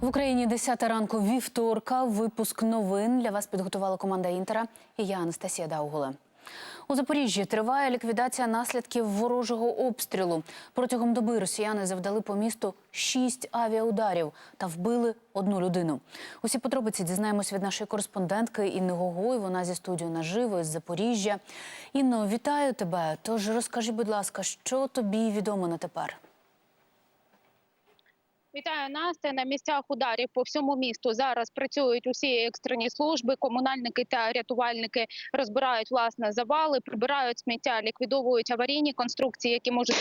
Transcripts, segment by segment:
В Україні 10 ранку вівторка. Випуск новин для вас підготувала команда Інтера і я Анастасія Даугуле. У Запоріжжі триває ліквідація наслідків ворожого обстрілу. Протягом доби росіяни завдали по місту шість авіаударів та вбили одну людину. Усі подробиці дізнаємось від нашої кореспондентки Інни Гогой. Вона зі студією наживо із Запоріжжя. Інно, вітаю тебе. Тож розкажи, будь ласка, що тобі відомо на тепер? Вітаю Настя. На місцях ударів по всьому місту зараз працюють усі екстрені служби. Комунальники та рятувальники розбирають власне завали, прибирають сміття, ліквідовують аварійні конструкції, які можуть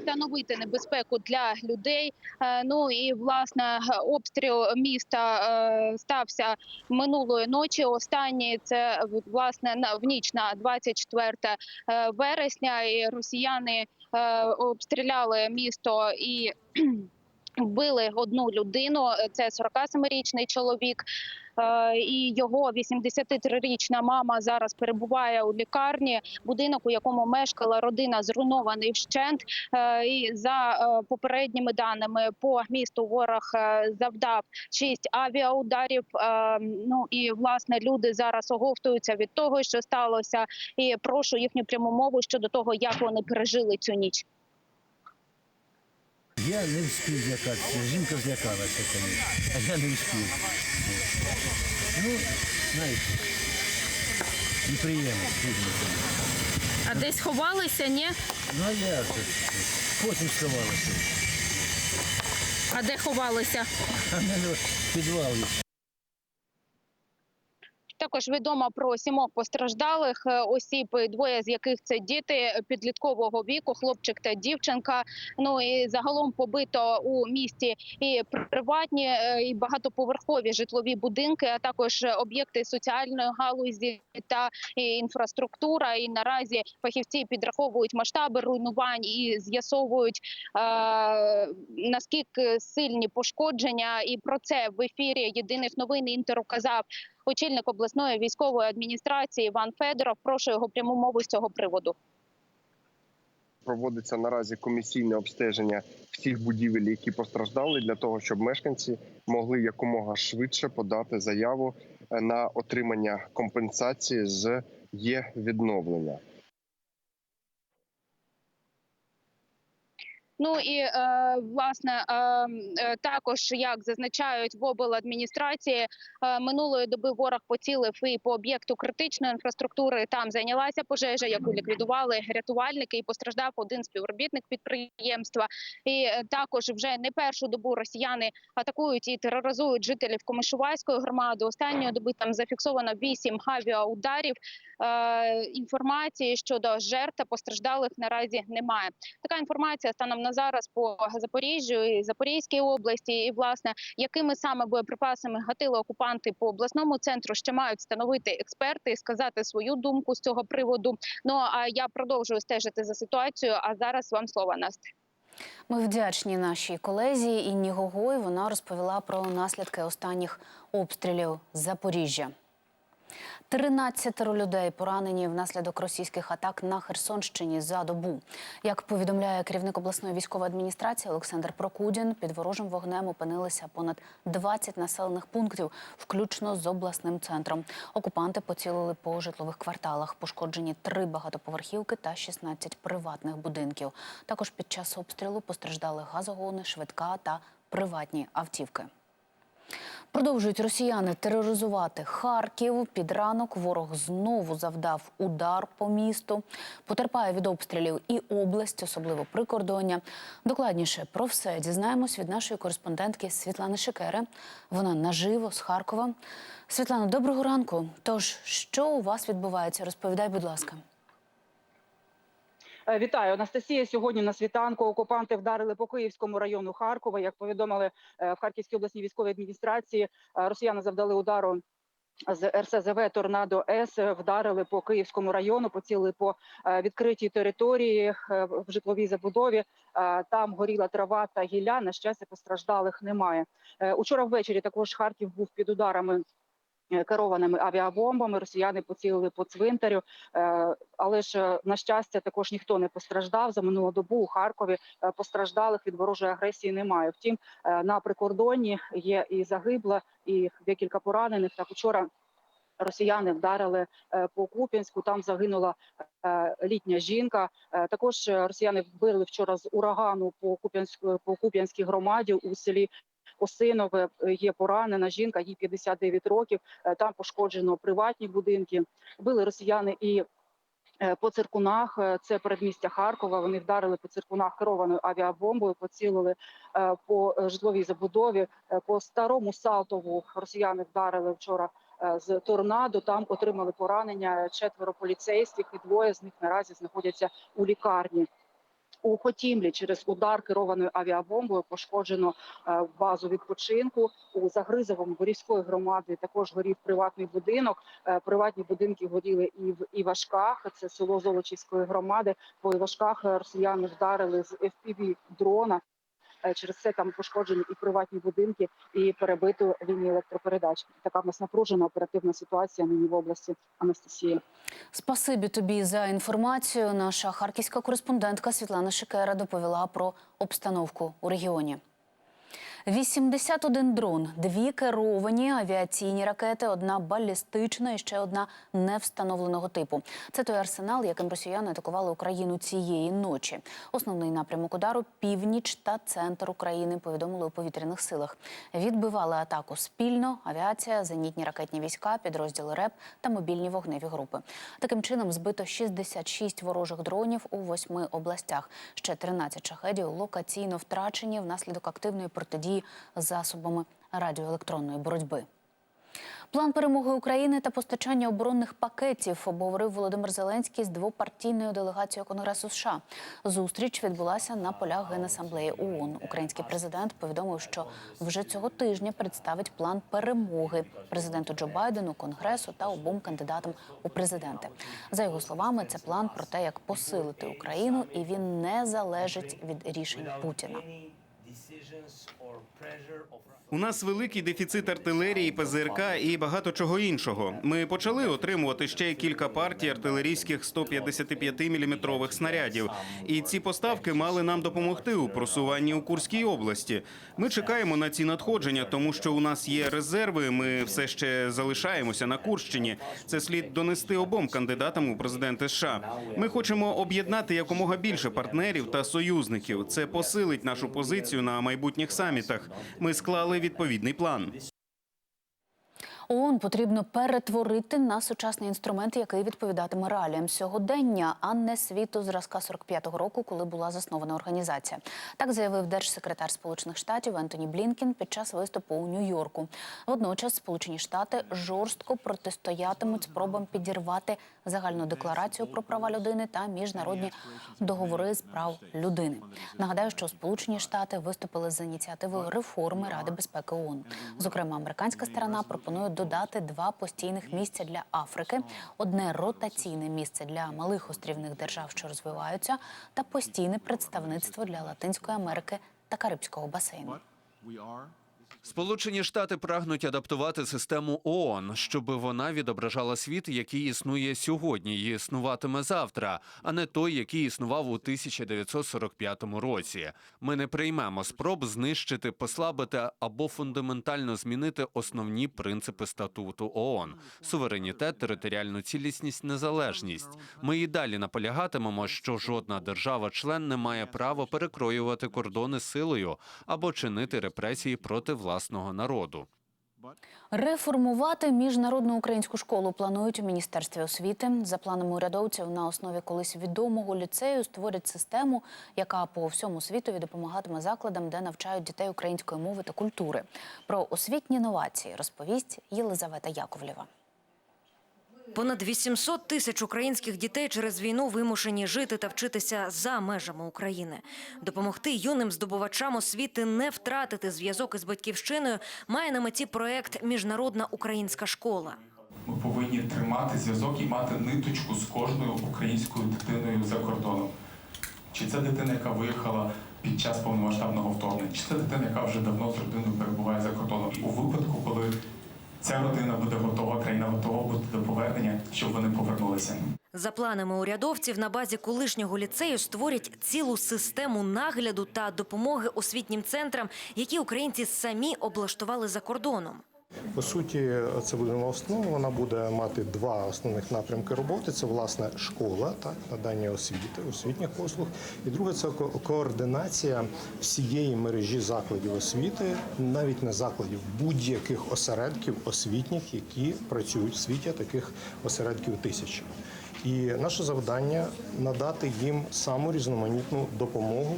становити небезпеку для людей. Е, Ну і власне обстріл міста е, стався минулої ночі. Останній це власне в ніч на 24 е, вересня. І росіяни обстріляли місто і. Вбили одну людину. Це 47-річний чоловік. е, І його 83-річна мама зараз перебуває у лікарні. Будинок, у якому мешкала родина, зруйнований вщент. Е, І за е, попередніми даними по місту ворог е, завдав шість авіаударів. Е, Ну і власне люди зараз оговтуються від того, що сталося. І прошу їхню пряму мову щодо того, як вони пережили цю ніч. Я не встиг злякатися. Жінка злякалася, звісно, а я не встиг. Ну, знаєте, неприємно, трудно. А десь ховалися, ні? Ну а я ж потім сховалася. А де ховалися? А мене підвал. підвалі. Також відомо про сімох постраждалих е, осіб, двоє з яких це діти підліткового віку, хлопчик та дівчинка. Ну і загалом побито у місті і приватні е, і багатоповерхові житлові будинки, а також об'єкти соціальної галузі та інфраструктура. І наразі фахівці підраховують масштаби руйнувань і з'ясовують е, наскільки сильні пошкодження. І про це в ефірі єдиних новин Інтеру казав очільник обласної військової адміністрації Іван Федоров. Прошу його пряму мову з цього приводу. проводиться наразі комісійне обстеження всіх будівель, які постраждали, для того, щоб мешканці могли якомога швидше подати заяву е, на отримання компенсації з є відновлення. Ну і е, власне е, е, також як зазначають в обладміністрації, е, минулої доби ворог поцілив і по об'єкту критичної інфраструктури. Там зайнялася пожежа, яку ліквідували рятувальники, і постраждав один співробітник підприємства. І е, також вже не першу добу росіяни атакують і тероризують жителів Комишувайської громади. Останньої доби там зафіксовано вісім авіаударів. Е, інформації щодо жертв постраждалих наразі немає. Така інформація станом на зараз по Запоріжжю і Запорізькій області, і власне якими саме боєприпасами гатили окупанти по обласному центру, ще мають встановити експерти і сказати свою думку з цього приводу. Ну а я продовжую стежити за ситуацією. А зараз вам слово Настя. Ми вдячні нашій колезі Інні Гогой. Вона розповіла про наслідки останніх обстрілів Запоріжжя. 13 людей поранені внаслідок російських атак на Херсонщині за добу. Як повідомляє керівник обласної військової адміністрації Олександр Прокудін, під ворожим вогнем опинилися понад 20 населених пунктів, включно з обласним центром. Окупанти поцілили по житлових кварталах. Пошкоджені три багатоповерхівки та 16 приватних будинків. Також під час обстрілу постраждали газогони, швидка та приватні автівки. Продовжують росіяни тероризувати Харків. Під ранок ворог знову завдав удар по місту. Потерпає від обстрілів і область, особливо прикордоння. Докладніше про все дізнаємось від нашої кореспондентки Світлани Шикери. Вона наживо з Харкова. Світлано, доброго ранку. Тож, що у вас відбувається? Розповідай, будь ласка. Е, Вітаю, Анастасія. Сьогодні на світанку окупанти вдарили по Київському району Харкова. Як повідомили е, в Харківській обласній військовій адміністрації, е, росіяни завдали удару. З РСЗВ Торнадо С вдарили по Київському району, поцілили по відкритій території в житловій забудові. Там горіла трава та гілля. На щастя, постраждалих немає. Учора ввечері також Харків був під ударами керованими авіабомбами. Росіяни поцілили по цвинтарю, е, але ж е, на щастя також ніхто не постраждав. За минулу добу у Харкові е, постраждалих від ворожої агресії немає. Втім, е, на прикордонні є і загибла, і декілька поранених. Так учора росіяни вдарили е, по Куп'янську. Там загинула е, літня жінка. Е, Також е, росіяни вбили вчора з урагану по Куп'янську по Куп'янській громаді у селі. Осинове Е, є поранена жінка, їй 59 років. Е, Там пошкоджено приватні будинки. Били росіяни і е, по циркунах. Це передмістя Харкова. Вони вдарили по циркунах керованою авіабомбою, поцілили по житловій забудові. По старому Салтову росіяни вдарили вчора з торнадо. Там отримали поранення четверо поліцейських, і двоє з них наразі знаходяться у лікарні. У Хотімлі через удар керованою авіабомбою пошкоджено е, базу відпочинку. У Загризовому Борівської громади також горів приватний будинок. Е, Приватні будинки горіли і в Івашках. Це село Золочівської громади. По Івашках е, росіяни вдарили з FPV дрона. Е, Через це там пошкоджені і приватні будинки, і перебито лінії електропередач. Така в нас напружена оперативна ситуація нині в області Анастасія. Спасибі тобі за інформацію. Наша харківська кореспондентка Світлана Шикера доповіла про обстановку у регіоні. 81 дрон, дві керовані авіаційні ракети, одна балістична і ще одна невстановленого типу. Це той арсенал, яким росіяни атакували Україну цієї ночі. Основний напрямок удару північ та центр України. Повідомили у повітряних силах. Відбивали атаку спільно. Авіація, зенітні ракетні війська, підрозділи РЕП та мобільні вогневі групи. Таким чином збито 66 ворожих дронів у восьми областях. Ще 13 шахедів локаційно втрачені внаслідок активної протидії засобами радіоелектронної боротьби. План перемоги України та постачання оборонних пакетів обговорив Володимир Зеленський з двопартійною делегацією Конгресу США. Зустріч відбулася на полях Генасамблеї ООН. Український президент повідомив, що вже цього тижня представить план перемоги президенту Джо Байдену, Конгресу та обом кандидатам у президенти. За його словами, це план про те, як посилити Україну, і він не залежить від рішень Путіна. pressure of У нас великий дефіцит артилерії, ПЗРК і багато чого іншого. Ми почали отримувати ще кілька партій артилерійських 155 мм снарядів. І ці поставки мали нам допомогти у просуванні у Курській області. Ми чекаємо на ці надходження, тому що у нас є резерви. Ми все ще залишаємося на Курщині. Це слід донести обом кандидатам у президенти США. Ми хочемо об'єднати якомога більше партнерів та союзників. Це посилить нашу позицію на майбутніх самітах. Ми склали відповідний план. ООН потрібно перетворити на сучасний інструмент, який відповідатиме реаліям сьогодення, а не світу зразка 45-го року, коли була заснована організація. Так заявив держсекретар Сполучених Штатів Ентоні Блінкен під час виступу у Нью-Йорку. Водночас Сполучені Штати жорстко протистоятимуть спробам підірвати загальну декларацію про права людини та міжнародні договори з прав людини. Нагадаю, що Сполучені Штати виступили з ініціативою реформи Ради безпеки ООН. Зокрема, американська сторона пропонує додати два постійних місця для Африки, одне ротаційне місце для малих острівних держав, що розвиваються, та постійне представництво для Латинської Америки та Карибського басейну. Сполучені Штати прагнуть адаптувати систему ООН, щоб вона відображала світ, який існує сьогодні і існуватиме завтра, а не той, який існував у 1945 році. Ми не приймемо спроб знищити, послабити або фундаментально змінити основні принципи статуту ООН – суверенітет, територіальну цілісність, незалежність. Ми і далі наполягатимемо, що жодна держава-член не має права перекроювати кордони силою або чинити репресії проти власного народу. Реформувати міжнародну українську школу планують у міністерстві освіти. За планами урядовців на основі колись відомого ліцею створять систему, яка по всьому світові допомагатиме закладам, де навчають дітей української мови та культури. Про освітні новації розповість Єлизавета Яковлєва. Понад 800 тисяч українських дітей через війну вимушені жити та вчитися за межами України. Допомогти юним здобувачам освіти не втратити зв'язок із батьківщиною має на меті проект Міжнародна українська школа. Ми повинні тримати зв'язок і мати ниточку з кожною українською дитиною за кордоном. Чи це дитина, яка виїхала під час повномасштабного вторгнення, чи це дитина, яка вже давно з родиною перебуває за кордоном. У випадку, коли Ця родина буде готова, країна готова бути до повернення, щоб вони повернулися. За планами урядовців, на базі колишнього ліцею створять цілу систему нагляду та допомоги освітнім центрам, які українці самі облаштували за кордоном. По суті, це буде на основа. Вона буде мати два основних напрямки роботи: це власне школа, так надання освіти, освітніх послуг. І друге це координація всієї мережі закладів освіти, навіть не закладів, будь-яких осередків освітніх, які працюють в світі. Таких осередків тисячі. І наше завдання надати їм саму різноманітну допомогу,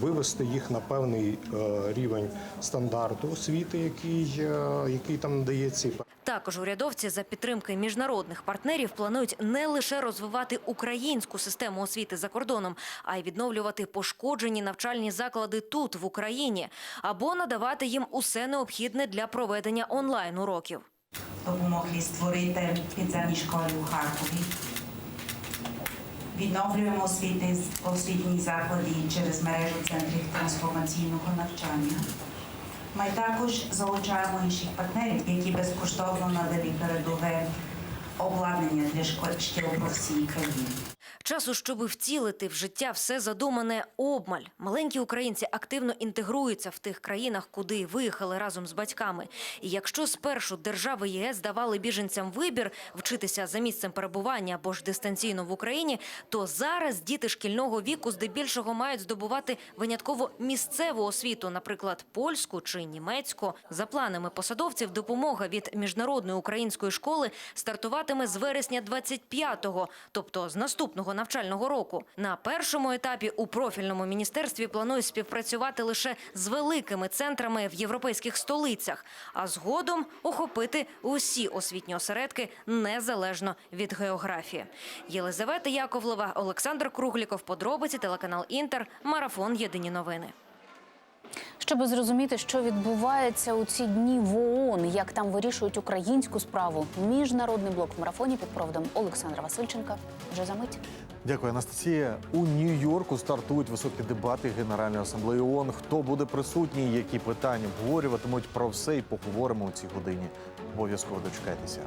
вивести їх на певний е, рівень стандарту освіти, який, е, який там надається. Також урядовці за підтримки міжнародних партнерів планують не лише розвивати українську систему освіти за кордоном, а й відновлювати пошкоджені навчальні заклади тут, в Україні, або надавати їм усе необхідне для проведення онлайн уроків. допомогли створити підземні школи у Харкові. Відновлюємо освіти, освітні заклади через мережу центрів трансформаційного навчання. Ми також залучаємо інших партнерів, які безкоштовно надали передове обладнання для шкіл по всій країні. Часу, щоб втілити в життя все задумане обмаль. Маленькі українці активно інтегруються в тих країнах, куди виїхали разом з батьками. І якщо спершу держави ЄС давали біженцям вибір вчитися за місцем перебування або ж дистанційно в Україні, то зараз діти шкільного віку здебільшого мають здобувати винятково місцеву освіту, наприклад, польську чи німецьку. За планами посадовців, допомога від міжнародної української школи стартуватиме з вересня 25-го, тобто з наступного навчального року. На першому етапі у профільному міністерстві планують співпрацювати лише з великими центрами в європейських столицях, а згодом охопити усі освітні осередки незалежно від географії. Єлизавета Яковлева, Олександр Кругліков, подробиці, телеканал Інтер, марафон. Єдині новини. Щоб зрозуміти, що відбувається у ці дні в ООН, як там вирішують українську справу, міжнародний блок в марафоні під проводом Олександра Васильченка вже за мить. Дякую, Анастасія. У Нью-Йорку стартують високі дебати Генеральної асамблеї ООН. Хто буде присутній, які питання обговорюватимуть про все і поговоримо у цій годині. Обов'язково дочекайтеся.